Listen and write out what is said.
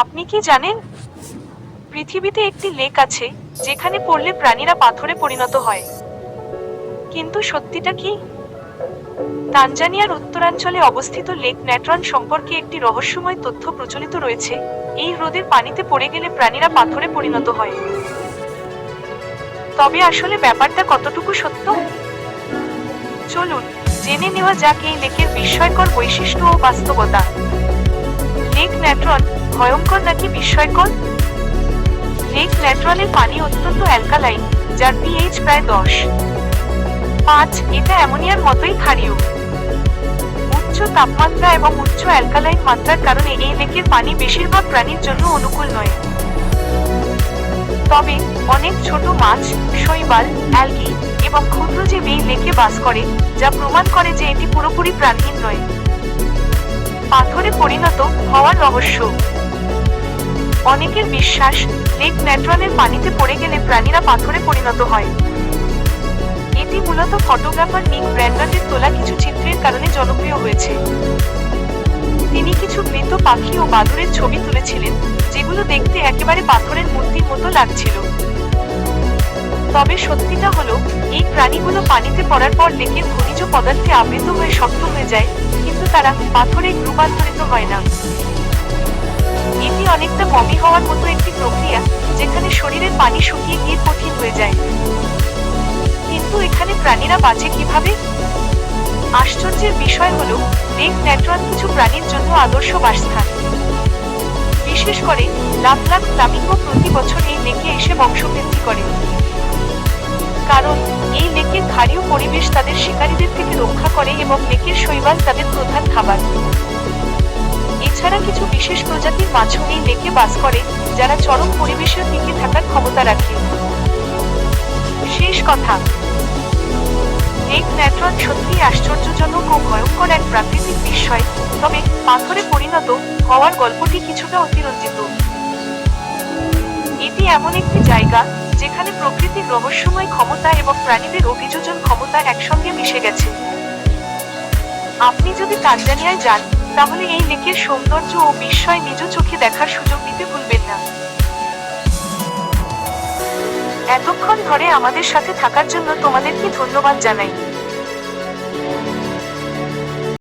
আপনি কি জানেন? পৃথিবীতে একটি লেক আছে, যেখানে পড়লে প্রাণীরা পাথরে পরিণত হয়। কিন্তু সত্যিটা কি? তানজানিয়ার উত্তরাঞ্চলে অবস্থিত লেক ন্যাট্রন সম্পর্কে একটি রহস্যময় তথ্য প্রচলিত রয়েছে। এই হ্রদের পানিতে পড়ে গেলে প্রাণীরা পাথরে পরিণত হয়। তবে আসলে ব্যাপারটা কতটুকু সত্য? চলুন, জেনে নেওয়া যাক এই লেকের বিস্ময়কর বৈশিষ্ট্য ও বাস্তবতা। লেক ন্যাট্রন ভয়ঙ্কর নাকি বিস্ময়কর? লেক ন্যাট্রনের পানি অত্যন্ত অ্যালকালাইন যার পিএইচ প্রায় দশ। পাঁচ এটা অ্যামোনিয়ার মতোই ক্ষারীয়। উচ্চ তাপমাত্রা এবং উচ্চ অ্যালকালাইন মাত্রার কারণে এই লেকের পানি বেশিরভাগ প্রাণীর জন্য অনুকূল নয়। তবে অনেক ছোট মাছ, শৈবাল অ্যালগি এবং ক্ষুদ্রজীব লেকে বাস করে, যা প্রমাণ করে যে এটি পুরোপুরি প্রাণহীন নয়। পাথরে পরিণত হওয়ার রহস্য। অনেকের বিশ্বাস, লেক ন্যাট্রনের পানিতে পড়ে গেলে প্রাণীরা পাথরে পরিণত হয়। এটি মূলত ফটোগ্রাফার নিক ব্র্যান্ডনের তোলা কিছু চিত্রের কারণে জনপ্রিয় হয়েছে। তিনি কিছু মৃত পাখি ও বাদুরের ছবি তুলেছিলেন, যেগুলো দেখতে একেবারে পাথরের মূর্তির মতো লাগছিল। তবে সত্যিটা হলো, এই প্রাণীগুলো পানিতে পড়ার পর লেকের খনিজ পদার্থে আবৃত হয়ে শক্ত হয়ে যায়, কিন্তু তারা পাথরে রূপান্তরিত হয় না। এটি অনেকটা মমি হওয়ার মতো একটি প্রক্রিয়া যেখানে শরীরের পানি শুকিয়ে গিয়ে কঠিন হয়ে যায়। কিন্তু এখানে প্রাণীরা বাঁচে কীভাবে? আশ্চর্যের বিষয় হলো, লেক ন্যাট্রন কিছু প্রাণীর জন্য আদর্শ বাসস্থান। বিশেষ করে, লাখ লাখ ফ্লামিঙ্গো প্রতি বছর এই লেকে এসে বংশবৃদ্ধি করে। কারণ, এই লেকের ক্ষারীয় পরিবেশ তাদের শিকারীদের থেকে রক্ষা করে এবং লেকের শৈবাল তাদের প্রধান খাবার। এছাড়া কিছু বিশেষ প্রজাতির মাছও এই লেকে বাস করে, যারা চরম পরিবেশেও টিকে থাকার ক্ষমতা রাখে। শেষ কথা। লেক ন্যাট্রন সত্যি আশ্চর্যজনক ও ভয়ঙ্কর এক প্রাকৃতিক বিস্ময়, তবে পাথরে পরিণত হওয়ার গল্পটি কিছুটা অতিরঞ্জিত। এটি এমন একটি জায়গা, যেখানে প্রকৃতির রহস্যময় ক্ষমতা এবং প্রাণীদের অভিযোজন ক্ষমতা একসঙ্গে মিশে গেছে। আপনি যদি তানজানিয়ায় যান তাহলে এই লেকের সৌন্দর্য ও বিস্ময় নিজ চোখে দেখার সুযোগ দিতে ভুলবেন না। এতক্ষণ ধরে আমাদের সাথে থাকার জন্য তোমাদেরকে ধন্যবাদ জানাই।